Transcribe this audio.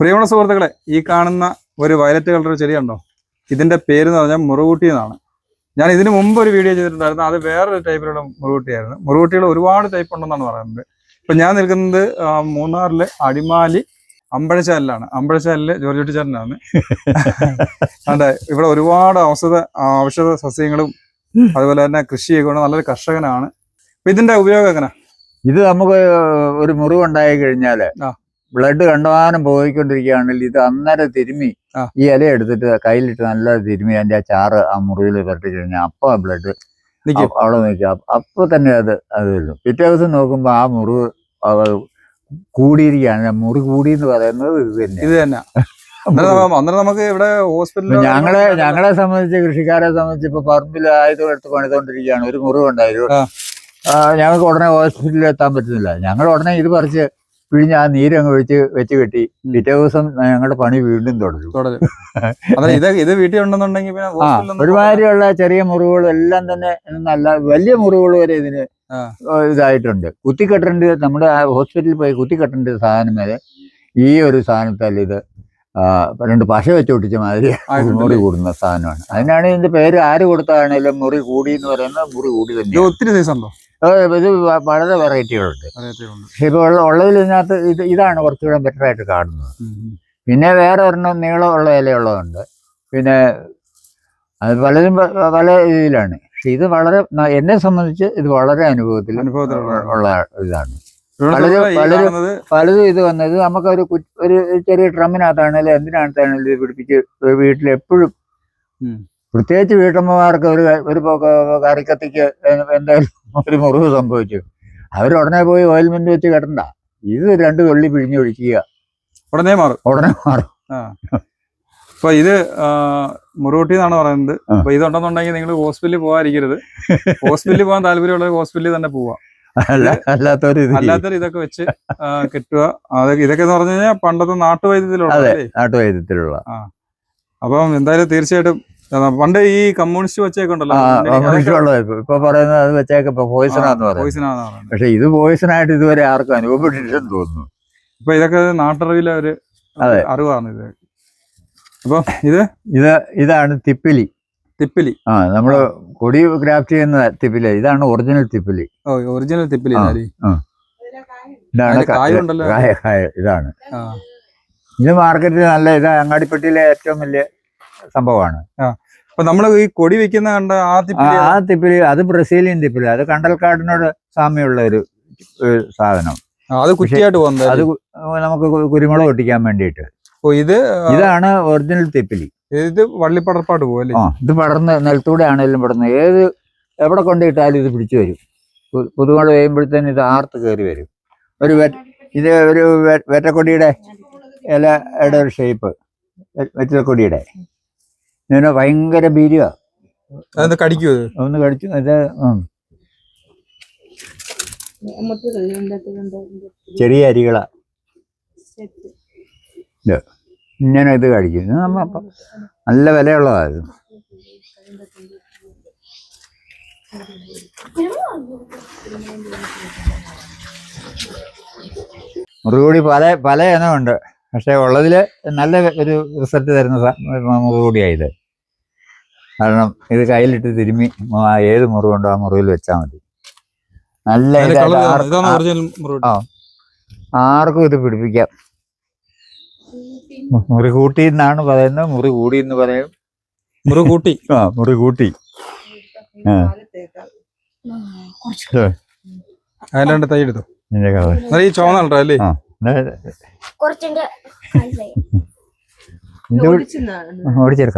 പ്രിയമുള്ള സുഹൃത്തുക്കളെ ഈ കാണുന്ന ഒരു വയലറ്റ് കളർ ചെടിയുണ്ടോ ഇതിന്റെ പേര് എന്ന് പറഞ്ഞാൽ മുറുകൂട്ടി എന്നാണ്. ഞാൻ ഇതിനു മുമ്പ് ഒരു വീഡിയോ ചെയ്തിട്ടുണ്ടായിരുന്നു. അത് വേറൊരു ടൈപ്പിലുള്ള മുറുകൂട്ടിയായിരുന്നു. മുറുകൂട്ടികൾ ഒരുപാട് ടൈപ്പ് ഉണ്ടെന്നാണ് പറയുന്നത്. ഇപ്പൊ ഞാൻ നിൽക്കുന്നത് മൂന്നാറിലെ അടിമാലി അമ്പഴച്ചാലിലാണ്. അമ്പഴച്ചാലിലെ ജോർജ് കുട്ടിച്ചാരനാണ് അതെ ഇവിടെ ഒരുപാട് ഔഷധ ഔഷധ സസ്യങ്ങളും അതുപോലെ തന്നെ കൃഷിയൊക്കെ ഉണ്ട്. നല്ലൊരു കർഷകനാണ്. ഇതിന്റെ ഉപയോഗം എങ്ങനെ? ഇത് നമുക്ക് ഒരു മുറിവുണ്ടായി കഴിഞ്ഞാൽ ആ. ബ്ലഡ് കണ്ടമാനം പോയിക്കൊണ്ടിരിക്കുകയാണെങ്കിൽ ഇത് അന്നേരം തിരുമ്മി ഈ ഇല എടുത്തിട്ട് കയ്യിലിട്ട് നല്ല തിരുമ്മി അതിന്റെ ആ ചാറ് ആ മുറിയിൽ പുരട്ടി കഴിഞ്ഞാൽ അപ്പൊ ബ്ലഡ് അവിടെ നിൽക്കുക അപ്പൊ തന്നെ അത് അത് വരും പിറ്റേ ദിവസം നോക്കുമ്പോ ആ മുറിവ് കൂടിയിരിക്കുകയാണ്. മുറി കൂടി എന്ന് പറയുന്നത് ഇത് തന്നെ ഇത് തന്നെ അന്നേരം നമുക്ക് ഇവിടെ ഹോസ്പിറ്റലിൽ ഞങ്ങളെ ഞങ്ങളെ സംബന്ധിച്ച് കൃഷിക്കാരെ സംബന്ധിച്ച് ഇപ്പൊ പറമ്പിൽ ആയുധം എടുത്ത് പണിതുകൊണ്ടിരിക്കുകയാണ് ഒരു മുറിവുണ്ടായിരുന്നു ഞങ്ങൾക്ക് ഉടനെ ഹോസ്പിറ്റലിൽ എത്താൻ പറ്റുന്നില്ല. ഞങ്ങൾ ഉടനെ ഇത് പറിച്ച് പിഴിഞ്ഞ് ആ നീരങ്ങ് ഒഴിച്ച് വെച്ച് കെട്ടി. പിറ്റേ ദിവസം ഞങ്ങളുടെ പണി വീണ്ടും തുടരും. ഇത് ഇത് വീട്ടിൽ ഉണ്ടെന്നുണ്ടെങ്കിൽ ആ ഒരുമാതിരിയുള്ള ചെറിയ മുറിവുകളും എല്ലാം തന്നെ നല്ല വലിയ മുറിവുകൾ വരെ ഇതിന്. ഇതായിട്ടുണ്ട്. കുത്തിക്കെട്ടേണ്ടത് നമ്മുടെ ആ ഹോസ്പിറ്റലിൽ പോയി കുത്തിക്കെട്ടേണ്ട സാധനം വരെ ഈ ഒരു സാധനത്താൽ ഇത് രണ്ട് പശ വെച്ച് ഒട്ടിച്ച മാതിരി മുറി കൂടുന്ന സാധനമാണ്. അതിനാണ് ഇതിന്റെ പേര് ആര് കൊടുത്താണേലും മുറി കൂടി എന്ന് പറയുന്നത് മുറി കൂടി തന്നെ ഒത്തിരി സൈസ് ഉണ്ടോ? ആ, ഇത് വളരെ വെറൈറ്റികളുണ്ട് പക്ഷെ ഇപ്പോൾ ഉള്ള- ഉള്ളതിൽ ഇതിനകത്ത് ഇത് ഇതാണ് കുറച്ചുകൂടെ ബെറ്റർ ആയിട്ട് കാണുന്നത്. പിന്നെ വേറെ ഒരെണ്ണം നീളമുള്ള ഇലയുള്ളതുണ്ട്. പിന്നെ അത് പലതും പല രീതിയിലാണ്. പക്ഷെ ഇത് വളരെ എന്നെ സംബന്ധിച്ച് ഇത് വളരെ അനുഭവത്തിൽ ഉള്ള ഇതാണ്. പലരും- പലരും- പലതും ഇത് വന്നത് നമുക്ക് ഒരു ഒരു ചെറിയ ട്രമ്മിനകത്താണെങ്കിലും എന്തിനകത്താണെങ്കിലും ഇത് പിടിപ്പിച്ച് വീട്ടിൽ എപ്പോഴും. പ്രത്യേകിച്ച് വീട്ടമ്മമാർക്ക് ഒരു ഒരു കറിക്കത്തിക്ക് എന്തായാലും ഒരു മുറിവ് സംഭവിച്ചു. അവർ ഉടനെ പോയി ഓയിൽമെന്റ് വെച്ച് കിടണ്ട ഇത് രണ്ട് വെള്ളി പിഴിഞ്ഞൊഴിക്കുക. ഉടനെ മാറും. ഉടനെ മാറും. അപ്പൊ ഇത് മുറുകൂട്ടി എന്നാണ് പറയുന്നത്. അപ്പൊ ഇതുണ്ടെന്നുണ്ടെങ്കിൽ നിങ്ങൾ ഹോസ്പിറ്റലിൽ പോകാതിരിക്കരുത്. ഹോസ്പിറ്റലിൽ പോകാൻ താല്പര്യമുള്ള ഹോസ്പിറ്റലിൽ തന്നെ പോവുക അല്ലാത്തവർ ഇതൊക്കെ വെച്ച് കിട്ടുക. അതൊക്കെ ഇതൊക്കെ എന്ന് പറഞ്ഞു കഴിഞ്ഞാൽ പണ്ടത്തെ നാട്ടുവൈദ്യത്തിലുള്ള. നാട്ടുവൈദ്യത്തിലുള്ള അപ്പം എന്തായാലും തീർച്ചയായിട്ടും പണ്ട് ഈ കമ്മ്യൂണിസ്റ്റ് വെച്ചൊക്കെ ഉണ്ടല്ലോ ഇപ്പൊ പറയുന്നത് അത് വെച്ചേക്ക് പോയിസണാന്ന് പറയുന്നത്. പക്ഷെ ഇത് പോയിസണായിട്ട് ഇതുവരെ ആർക്കും അനുഭവപ്പെട്ടിട്ടില്ലെന്ന് തോന്നുന്നു. ഇപ്പൊ ഇതൊക്കെ നാട്ടറിവിലെ ഒരു. അറിവാണ് ഇത്. അപ്പൊ ഇത്? ഇത് ഇതാണ് തിപ്പിലി. തിപ്പിലി. ആ നമ്മൾ കൊടി ക്രാഫ്റ്റ് ചെയ്യുന്ന തിപ്പിലി ഇതാണ് ഒറിജിനൽ തിപ്പിലി. ഓ ഒറിജിനൽ തിപ്പിലി ഇതാണ്. കായ കായ ഇതാണ്. ഇത് മാർക്കറ്റിൽ നല്ല ഇത് അങ്ങാടിപ്പെട്ടിയിലെ ഏറ്റവും വലിയ സംഭവമാണ്. അപ്പൊ നമ്മൾ ഈ കൊടി വെക്കുന്ന കണ്ട ആ തിപ്പിലി ആ തിപ്പിലി അത് ബ്രസീലിയൻ തിപ്പിലി അത് കണ്ടൽക്കാടിനോട് സാമ്യമുള്ള ഒരു സാധനം. അത് കുറ്റിയായിട്ട് പോകുന്നത് അത് നമുക്ക് കുരുമുളക് ഒട്ടിക്കാൻ വേണ്ടിയിട്ട്. ഓ ഇത് ഇതാണ് ഒറിജിനൽ തിപ്പിലി. ഇത് വള്ളിപ്പടർപ്പാട് പോകും അല്ലേ ആ ഇത് പടർന്ന് നിലത്തൂടെ ആണെങ്കിലും പടർന്ന് ഏത് എവിടെ കൊണ്ടിട്ടാലും ഇത് പിടിച്ചു വരും. പുതുമഴ പെയ്യുമ്പോഴത്തേന് ഇത് ആർത്ത് കയറി വരും. ഒരു ഇത് ഒരു വെറ്റക്കൊടിയുടെ ഇല ഇലയുടെ ഒരു ഷേപ്പ് വെറ്റക്കൊടിയുടെ ഇതിന് ഭയങ്കര ബീരിയാണ് കടിക്കൂ ഇത്? ഒന്ന് കടിച്ചു ഇത് ചെറിയ ചെറിയ അരികള. ഇങ്ങനെ ഇത് കഴിക്കും. ഇത് നമ്മ നല്ല വിലയുള്ളതായിരുന്നു. മുറുകൂടി പല പല ഇനമുണ്ട്. പക്ഷെ ഉള്ളതിൽ നല്ല ഒരു റിസൾട്ട് തരുന്ന മുറുകൂടിയായത് കാരണം ഇത് കയ്യിലിട്ട് തിരുമ്മി ഏത് മുറിവുണ്ടോ ആ മുറിവിൽ വെച്ചാൽ മതി. നല്ല. ആർക്കും ഇത് പിടിപ്പിക്കാം. മുറി കൂട്ടി എന്നാണ് പറയുന്നത്. മുറി കൂടി എന്ന് പറയും മുറി കൂട്ടി ആ. മുറി കൂട്ടി അതിലാണ്ട് തൈ എടുത്തു? ഈ ചോന്നുണ്ടോ അല്ലേ? ഓടിച്ചെടുക്കാം.